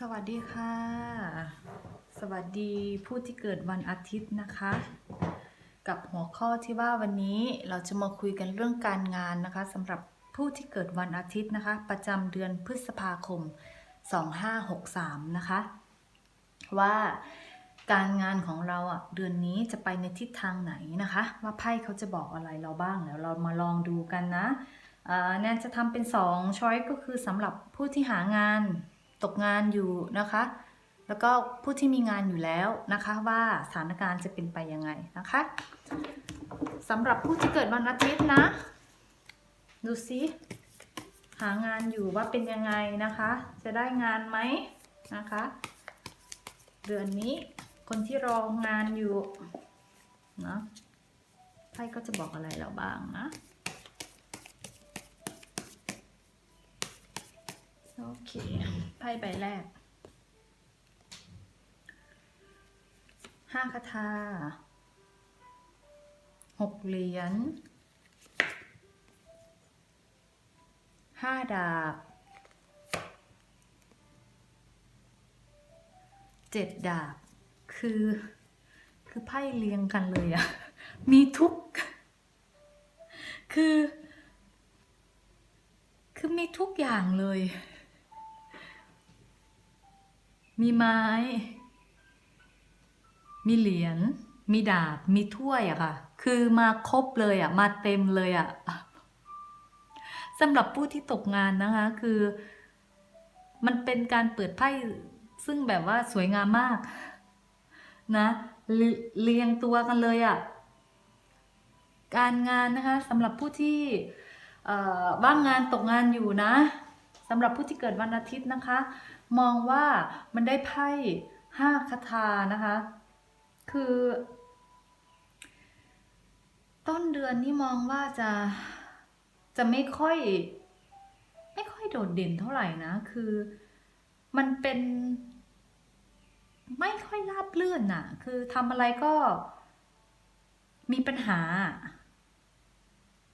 สวัสดีค่ะ สวัสดีผู้ที่เกิดวันอาทิตย์นะคะ กับหัวข้อที่ว่าวันนี้เราจะมาคุยกันเรื่องการงานนะคะสำหรับผู้ที่เกิดวันอาทิตย์นะคะ ประจำเดือนพฤษภาคม 2563 นะคะ ว่าการงานของเราอะเดือนนี้จะไปในทิศทางไหนนะคะ ว่าไพ่เขาจะบอกอะไรเราบ้างแล้วเรามาลองดูกันนะแนนจะทำเป็น2ช้อยก็คือสำหรับผู้ที่หางาน ตกงานอยู่นะคะ แล้วก็ผู้ที่มีงานอยู่แล้วนะคะว่าสถานการณ์จะเป็นไปยังไงนะคะสำหรับผู้ที่เกิดวันอาทิตย์นะ ดูซิหางานอยู่ว่าเป็นยังไงนะคะ จะได้งานไหมนะคะ เดือนนี้คนที่รองานอยู่นะไพ่ก็จะบอกอะไรเราบ้างนะ โอเค ไพ่ใบแรก ห้าคาถาหกเหรียญห้าดาบเจ็ดดาบ คือ คือไพ่เรียงกันเลยอะมีทุก คือ คือมีทุกอย่างเลย มีไม้ มีเหรียญ มีดาบ มีถ้วยอะค่ะ คือมาครบเลยอะมาเต็มเลยอะสำหรับผู้ที่ตกงานนะคะ คือ มันเป็นการเปิดไพ่ซึ่งแบบว่าสวยงามมาก นะเรียงตัวกันเลยอะการงานนะคะสำหรับผู้ที่ว่างงานตกงานอยู่นะ สำหรับผู้ที่เกิดวันอาทิตย์นะคะ มองว่ามันได้ไพ่ห้าคาถานะคะ คือ ต้นเดือนนี่มองว่าจะจะไม่ค่อย ไม่ค่อยโดดเด่นเท่าไหร่นะ คือมันเป็นไม่ค่อยราบรื่นน่ะ คือทำอะไรก็มีปัญหา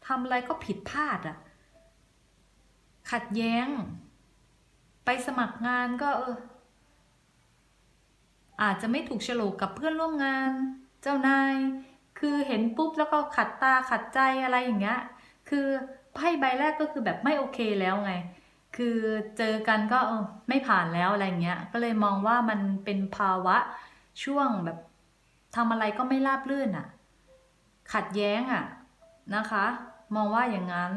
ทำอะไรก็ผิดพลาดอะ ขัดแย้ง ไปสมัครงานก็เอออาจจะไม่ถูกโฉลกกับเพื่อนร่วมงาน เจ้านาย คือเห็นปุ๊บแล้วก็ขัดตาขัดใจอะไรอย่างเงี้ย คือไพ่ใบแรกก็คือแบบไม่โอเคแล้วไง คือเจอกันก็เออไม่ผ่านแล้วอะไรเงี้ย ก็เลยมองว่ามันเป็นภาวะช่วงแบบทำอะไรก็ไม่ราบรื่นอะ ขัดแย้งอะนะคะ มองว่าอย่างนั้น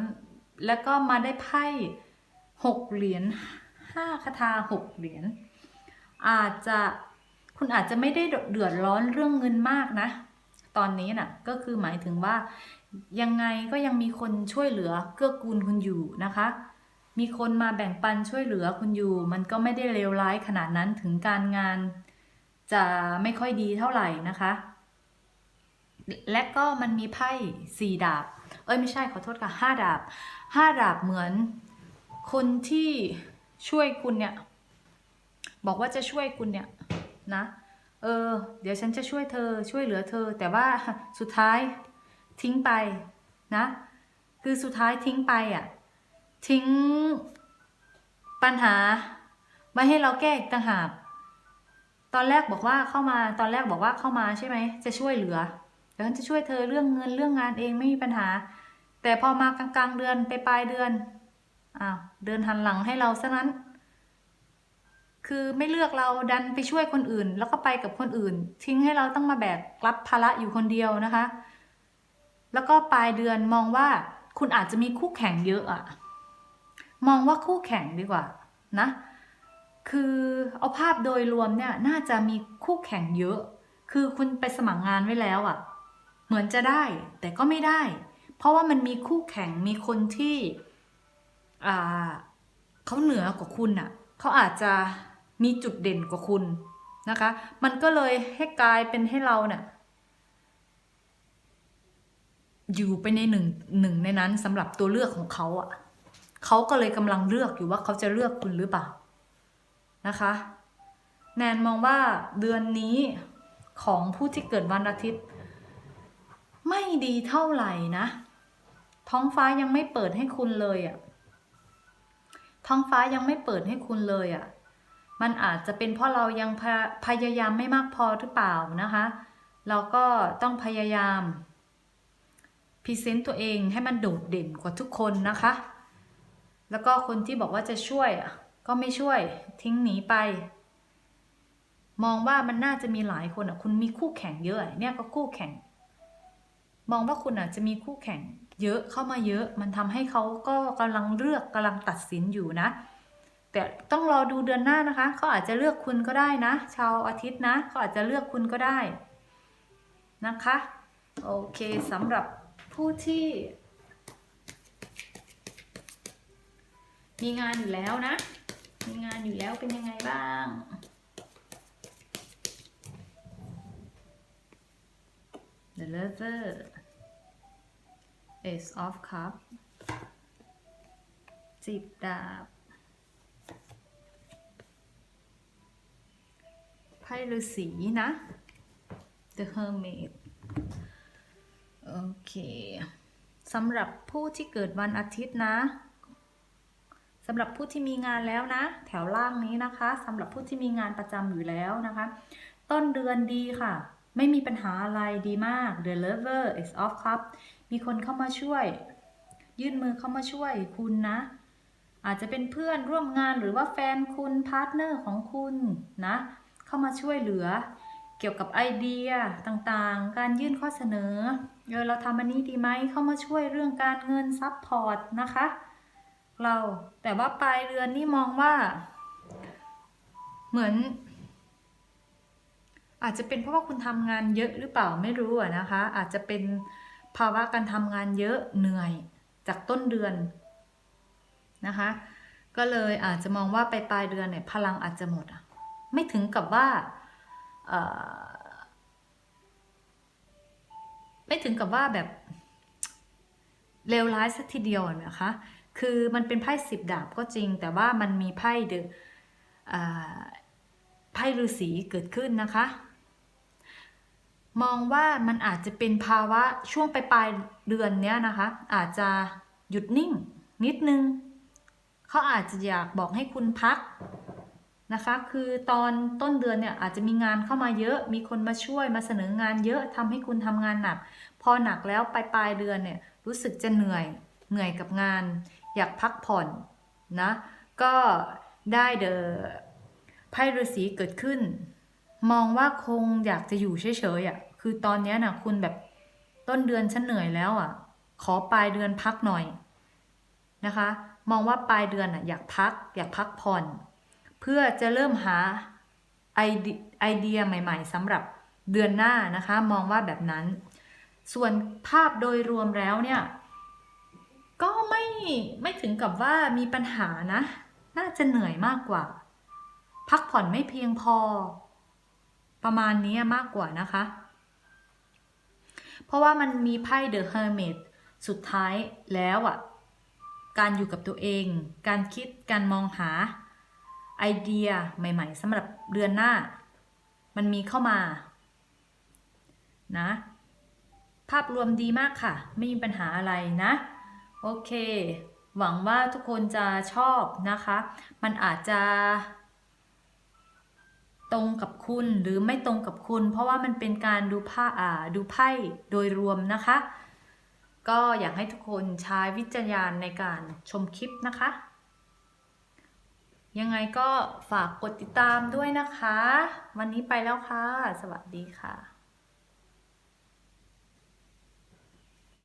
แล้วก็มาได้ไพ่หกเหรียญห้าคาถาหกเหรียญอาจจะคุณอาจจะไม่ได้เดือดร้อนเรื่องเงินมากนะ ตอนนี้น่ะก็คือหมายถึงว่ายังไงก็ยังมีคนช่วยเหลือเกื้อกูลคุณอยู่นะคะ มีคนมาแบ่งปันช่วยเหลือคุณอยู่ มันก็ไม่ได้เลวร้ายขนาดนั้นถึงการงานจะไม่ค่อยดีเท่าไหร่นะคะ และก็มันมีไพ่สี่ดาบ เอ้ยไม่ใช่ขอโทษค่ะห้าดาบห้าดาบเหมือนคนที่ช่วยคุณเนี่ย บอกว่าจะช่วยคุณเนี่ยนะ เออ เดี๋ยวฉันจะช่วยเธอช่วยเหลือเธอ แต่ว่าสุดท้ายทิ้งไปนะ คือสุดท้ายทิ้งไปอะทิ้งปัญหาไว้ให้เราแก้อีกต่างหากตอนแรกบอกว่าเข้ามาตอนแรกบอกว่าเข้ามาใช่ไหมจะช่วยเหลือ เดี๋ยวฉันจะช่วยเธอเรื่องเงินเรื่องงานเองไม่มีปัญหา แต่พอมากลางๆเดือนไปปลายเดือนอ้าวเดินหันหลังให้เราซะนั้น คือไม่เลือกเราดันไปช่วยคนอื่น แล้วก็ไปกับคนอื่น ทิ้งให้เราต้องมาแบกรับภาระอยู่คนเดียวนะคะ แล้วก็ปลายเดือนมองว่าคุณอาจจะมีคู่แข่งเยอะอะมองว่าคู่แข่งดีกว่านะคือเอาภาพโดยรวมเนี่ยน่าจะมีคู่แข่งเยอะ คือคุณไปสมัครงานไว้แล้วอะ เหมือนจะได้แต่ก็ไม่ได้ เพราะว่ามันมีคู่แข่งมีคนที่เขาเหนือกว่าคุณอะเขาอาจจะมีจุดเด่นกว่าคุณนะคะ มันก็เลยให้กลายเป็นให้เราเนี่ยอยู่ไปในหนึ่งหนึ่งในนั้นสำหรับตัวเลือกของเขาอะ่ะเขาก็เลยกำลังเลือกอยู่ว่าเขาจะเลือกคุณหรือเปล่านะคะ แนนมองว่าเดือนนี้ของผู้ที่เกิดวันอาทิตย์ ไม่ดีเท่าไหร่นะ ท้องฟ้ายังไม่เปิดให้คุณเลยอะ่ะ ท้องฟ้ายังไม่เปิดให้คุณเลยอะ่ะ มันอาจจะเป็นเพราะเรายังพยพยายามไม่มากพอหรือเปล่านะคะ เราก็ต้องพยายามพรีเซนต์ตัวเองให้มันโดดเด่นกว่าทุกคนนะคะ แล้วก็คนที่บอกว่าจะช่วยอะก็ไม่ช่วยทิ้งหนีไป มองว่ามันน่าจะมีหลายคนอะ คุณมีคู่แข่งเยอะเนี่ยก็คู่แข่ง มองว่าคุณอาจจะมีคู่แข่งเยอะเข้ามาเยอะ มันทำให้เขาก็กำลังเลือกกำลังตัดสินอยู่นะ แต่ต้องรอดูเดือนหน้านะคะ เขาอาจจะเลือกคุณก็ได้นะ ชาวอาทิตย์นะเขาอาจจะเลือกคุณก็ได้นะคะ โอเคสำหรับผู้ที่ มีงานอยู่แล้วนะ มีงานอยู่แล้วเป็นยังไงบ้าง The lover Ace of Cup สิบดาบไพ่ฤาษีนะ The Hermit โอเคสำหรับผู้ที่เกิดวันอาทิตย์นะสำหรับผู้ที่มีงานแล้วนะ แถวล่างนี้นะคะสำหรับผู้ที่มีงานประจำอยู่แล้วนะคะ ต้นเดือนดีค่ะ ไม่มีปัญหาอะไรดีมาก The Lover is of Cup มีคนเข้ามาช่วย ยื่นมือเข้ามาช่วยคุณนะ อาจจะเป็นเพื่อนร่วมงานหรือว่าแฟนคุณพาร์ทเนอร์ของคุณนะ เข้ามาช่วยเหลือ เกี่ยวกับไอเดียต่างๆ การยื่นข้อเสนอเออเราทำอันนี้ดีไหมเข้ามาช่วยเรื่องการเงินซับพอร์ตนะคะ เราแต่ว่าปลายเดือนนี่มองว่า เหมือน อาจจะเป็นเพราะว่าคุณทำงานเยอะหรือเปล่าไม่รู้นะคะ อาจจะเป็นภาวะการทำงานเยอะเหนื่อยจากต้นเดือนนะคะ ก็เลยอาจจะมองว่าไปปลายเดือนเนี่ยพลังอาจจะหมดอะไม่ถึงกับว่าไม่ถึงกับว่าแบบเลวร้ายสักทีเดียวนะคะ คือมันเป็นไพ่สิบดาบก็จริง แต่ว่ามันมีไพ่เดอไพ่ฤาษีเกิดขึ้นนะคะ มองว่ามันอาจจะเป็นภาวะช่วงปลายๆเดือนเนี้ยนะคะ อาจจะหยุดนิ่งนิดนึง เขาอาจจะอยากบอกให้คุณพักนะคะ คือตอนต้นเดือนเนี่ยอาจจะมีงานเข้ามาเยอะ มีคนมาช่วยมาเสนองานเยอะทำให้คุณทำงานหนัก พอหนักแล้วปลายปลายเดือนเนี่ยรู้สึกจะเหนื่อยเหนื่อยกับงาน อยากพักผ่อนนะ ก็ได้เดอไพ่ฤาษีเกิดขึ้น มองว่าคงอยากจะอยู่เฉยๆอะ คือตอนเนี้ยนะคุณแบบต้นเดือนฉันเหนื่อยแล้วอะ ขอปลายเดือนพักหน่อยนะคะ มองว่าปลายเดือนอะอยากพัก อยากพักผ่อน เพื่อจะเริ่มหาไอเดียไอเดียใหม่ๆสำหรับเดือนหน้านะคะ มองว่าแบบนั้น ส่วนภาพโดยรวมแล้วเนี่ย ก็ไม่ไม่ถึงกับว่ามีปัญหานะ น่าจะเหนื่อยมากกว่า พักผ่อนไม่เพียงพอ ประมาณนี้มากกว่านะคะ เพราะว่ามันมีไพ่เดอะเฮอร์เมตสุดท้ายแล้วอะ การอยู่กับตัวเอง การคิด การมองหาไอเดียใหม่ๆสำหรับเดือนหน้า มันมีเข้ามานะ ภาพรวมดีมากค่ะ ไม่มีปัญหาอะไรนะ โอเค หวังว่าทุกคนจะชอบนะคะ มันอาจจะ ตรงกับคุณหรือไม่ตรงกับคุณ เพราะว่ามันเป็นการดูผ้าอ่าดูไพ่โดยรวมนะคะ ก็อยากให้ทุกคนใช้วิจารณญาณในการชมคลิปนะคะ ยังไงก็ฝากกดติดตามด้วยนะคะ วันนี้ไปแล้วค่ะ สวัสดีค่ะ